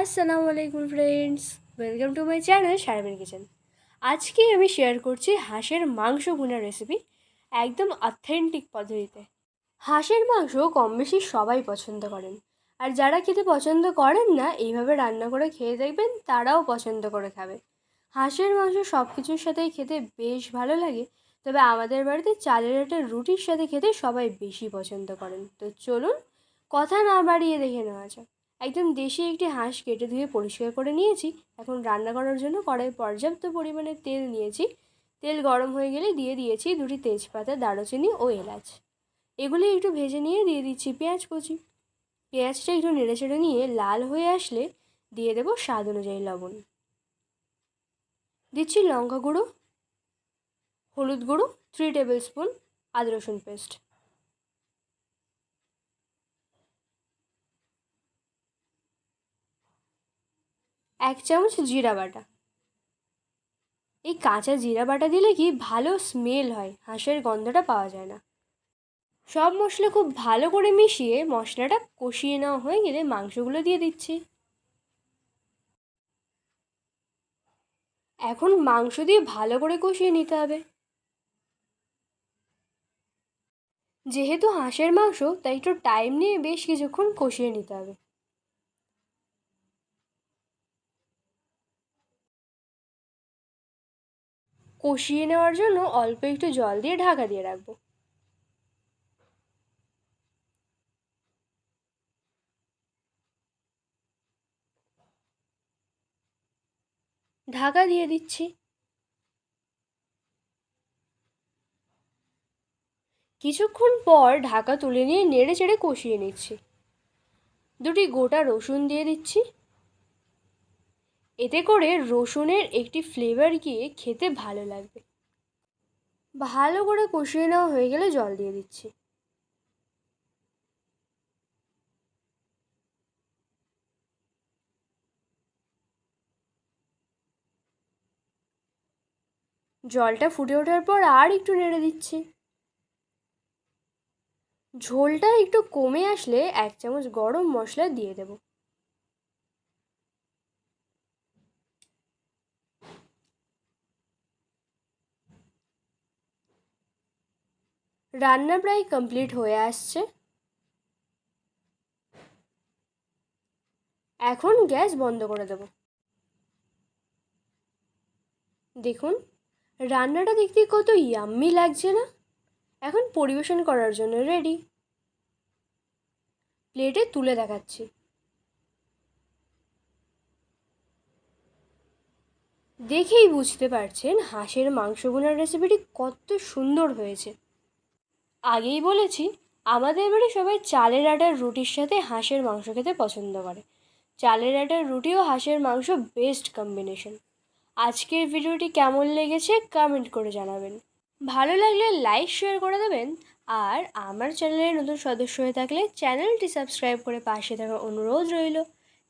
আসসালামু আলাইকুম friends welcome to my channel Sharmin kitchen আজকে আমি শেয়ার করছি হাঁসের মাংস ভুনার রেসিপি একদম অথেন্টিক পদ্ধতিতে। হাঁসের মাংস কম বেশি সবাই পছন্দ করেন। আর যারা খেতে পছন্দ করেন না, এইভাবে রান্না করে খেয়ে দেখবেন তারাও পছন্দ করে খাবে। হাঁসের মাংস সব কিছুর সাথেই খেতে বেশ ভালো লাগে, তবে আমাদের বাড়িতে চালের একটা রুটির সাথে খেতে সবাই বেশি পছন্দ করেন। তো চলুন, কথা না বাড়িয়ে দেখে নেওয়া যাক। একদম দেশি একটি হাঁস কেটে ধুয়ে পরিষ্কার করে নিয়েছি। এখন রান্না করার জন্য কড়াই পর্যাপ্ত পরিমাণে তেল নিয়েছি। তেল গরম হয়ে গেলে দিয়ে দিয়েছি দুটি তেজপাতা, দারুচিনি ও এলাচ। এগুলি একটু ভেজে নিয়ে দিয়ে দিচ্ছি পেঁয়াজ কুচি। পেঁয়াজটা একটু নেড়ে চেড়ে নিয়ে লাল হয়ে আসলে দিয়ে দেবো স্বাদ অনুযায়ী লবণ। দিচ্ছি লঙ্কা গুঁড়ো, হলুদ গুঁড়ো থ্রি টেবিল স্পুন আদা রসুন পেস্ট এক চামচ জিরা বাটা। এই কাঁচা জিরা বাটা দিলে কি ভালো স্মেল হয়, হাঁসের গন্ধটা পাওয়া যায় না। সব মশলা খুব ভালো করে মিশিয়ে মশলাটা কষিয়ে নেওয়া হয়ে গেলে মাংসগুলো দিয়ে দিচ্ছি। এখন মাংস দিয়ে ভালো করে কষিয়ে নিতে হবে। যেহেতু হাঁসের মাংস, তাই একটু টাইম নিয়ে বেশ কিছুক্ষণ কষিয়ে নিতে হবে। কষিয়ে নেওয়ার জন্য অল্প একটু জল দিয়ে ঢাকা দিয়ে রাখব। ঢাকা দিয়ে দিচ্ছি। কিছুক্ষণ পর ঢাকা তুলে নিয়ে নেড়ে চেড়ে কষিয়ে নিচ্ছি। দুটি গোটা রসুন দিয়ে দিচ্ছি। এতে করে রসুনের একটি ফ্লেভার গিয়ে খেতে ভালো লাগবে। ভালো করে কষিয়ে নেওয়া হয়ে গেলে জল দিয়ে দিচ্ছি। জলটা ফুটে ওঠার পর আর একটু নেড়ে দিচ্ছি। ঝোলটা একটু কমে আসলে এক চামচ গরম মশলা দিয়ে দেবো। রান্না প্রায় কমপ্লিট হয়ে আসছে। এখন গ্যাস বন্ধ করে দেব। দেখুন, রান্নাটা দেখতে কত ইয়াম্মি লাগছে না? এখন পরিবেশন করার জন্য রেডি প্লেটে তুলে দেখাচ্ছি। দেখেই বুঝতে পারছেন হাঁসের মাংস রেসিপিটি কত সুন্দর হয়েছে। আগেই বলেছি, আমাদের বাড়ি সবাই চালের আটার রুটির সাথে হাঁসের মাংস খেতে পছন্দ করে। চালের আটার রুটি ও হাঁসের মাংস বেস্ট কম্বিনেশন আজকের ভিডিওটি কেমন লেগেছে কমেন্ট করে জানাবেন। ভালো লাগলে লাইক শেয়ার করে দেবেন। আর আমার চ্যানেলের নতুন সদস্য হয়ে থাকলে চ্যানেলটি সাবস্ক্রাইব করে পাশে থাকার অনুরোধ রইল।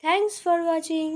Thanks for watching